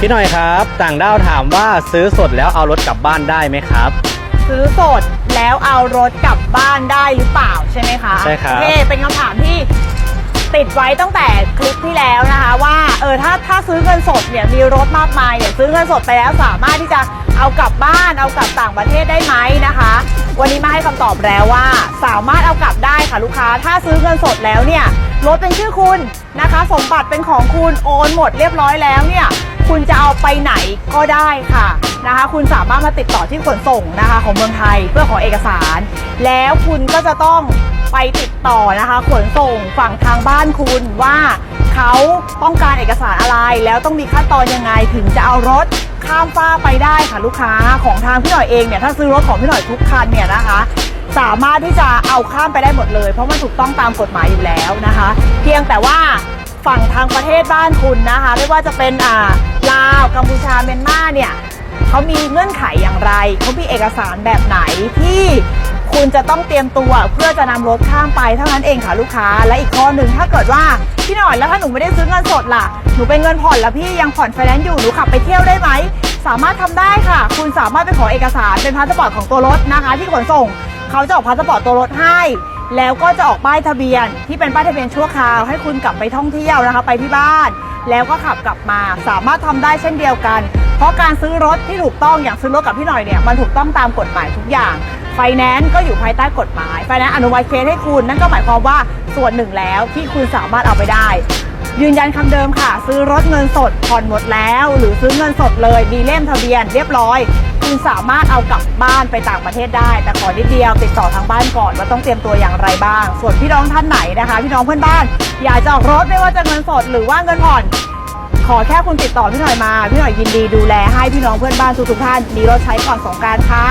พี่หน่อยครับ ต่างด้าวถามว่าซื้อสดแล้วเอารถกลับบ้านได้ไหมครับ ซื้อสดแล้วเอารถกลับบ้านได้หรือเปล่าใช่ไหมคะใช่ครับ โอเคเป็นคำถามที่ติดไว้ตั้งแต่คลิปที่แล้วนะคะว่าเออถ้าถ้าซื้อเงินสดเนี่ยมีรถมากมายเนี่ยซื้อเงินสดไปแล้วสามารถที่จะเอากลับบ้านเอากลับต่างประเทศได้ไหมนะคะ วันนี้มาให้คำตอบแล้วว่า สามารถเอากลับได้ค่ะลูกค้า ถ้าซื้อเงินสดแล้วเนี่ยรถเป็นชื่อคุณนะคะ สมบัติเป็นของคุณโอนหมดเรียบร้อยแล้วเนี่ย คุณจะเอาไปไหนก็ได้ค่ะนะคะ คุณสามารถมาติดต่อที่ขนส่งนะคะของเมืองไทยเพื่อขอเอกสาร แล้วคุณก็จะต้องไปติดต่อนะคะขนส่งฝั่งทางบ้านคุณว่าเขาต้องการเอกสารอะไร แล้วต้องมีขั้นตอนยังไงถึงจะเอารถข้ามฟ้าไปได้ค่ะลูกค้าของทางพี่หน่อยเองเนี่ยถ้าซื้อรถของพี่หน่อยทุกคันเนี่ยนะคะ สามารถที่จะเอาข้ามไปได้หมดเลย เพราะมันถูกต้องตามกฎหมายอยู่แล้วนะคะ เพียงแต่ว่าฝั่งทางประเทศบ้านคุณนะคะ ไม่ว่าจะเป็นอ่าาวกัมพูชาเมียนมาเนี่ยเขามีเงื่อนไขอย่างไรเขามีเอกสารแบบไหนที่คุณจะต้องเตรียมตัวเพื่อจะนำรถข้ามไปเท่านั้นเองค่ะลูกค้า และอีกข้อหนึ่งถ้าเกิดว่าพี่หน่อยแล้วถ้าหนูไม่ได้ซื้อเงินสดล่ะหนูเป็นเงินผ่อนแล้วพี่ยังผ่อนไฟแนนซ์อยู่หนูขับไปเที่ยวได้ไหมสามารถทำได้ค่ะ คุณสามารถไปขอเอกสารเป็นพาสปอร์ตของตัวรถนะคะ ที่ขนส่งเขาจะออกพาสปอร์ตตัวรถให้ แล้วก็จะออกป้ายทะเบียนที่เป็นป้ายทะเบียนชั่วคราวให้คุณกลับไปท่องเที่ยวนะคะ ไปที่บ้าน แล้วก็ขับกลับมาสามารถทำได้เช่นเดียวกัน เพราะการซื้อรถที่ถูกต้องอย่างซื้อรถกับพี่หน่อยเนี่ยมันถูกต้องตามกฎหมายทุกอย่างไฟแนนซ์ก็อยู่ภายใต้กฎหมายไฟแนนซ์อนุมัติเคสให้คุณ นั่นก็หมายความว่าส่วนหนึ่งแล้วที่คุณสามารถเอาไปได้ ยืนยันคำเดิมค่ะ ซื้อรถเงินสดผ่อนหมดแล้ว หรือซื้อเงินสดเลยมีเล่มทะเบียนเรียบร้อย คุณสามารถเอากลับบ้านไปต่างประเทศได้ แต่ขอนิดเดียวติดต่อทางบ้านก่อนว่าต้องเตรียมตัวอย่างไรบ้าง ส่วนพี่น้องท่านไหนนะคะ พี่น้องเพื่อนบ้าน อยากจะออกรถไม่ว่าจะเงินสดหรือว่าเงินผ่อน ขอแค่คุณติดต่อพี่หน่อยมา พี่หน่อยยินดีดูแลให้พี่น้องเพื่อนบ้านทุกๆท่านมีรถใช้ก่อนสงกรารค่ะ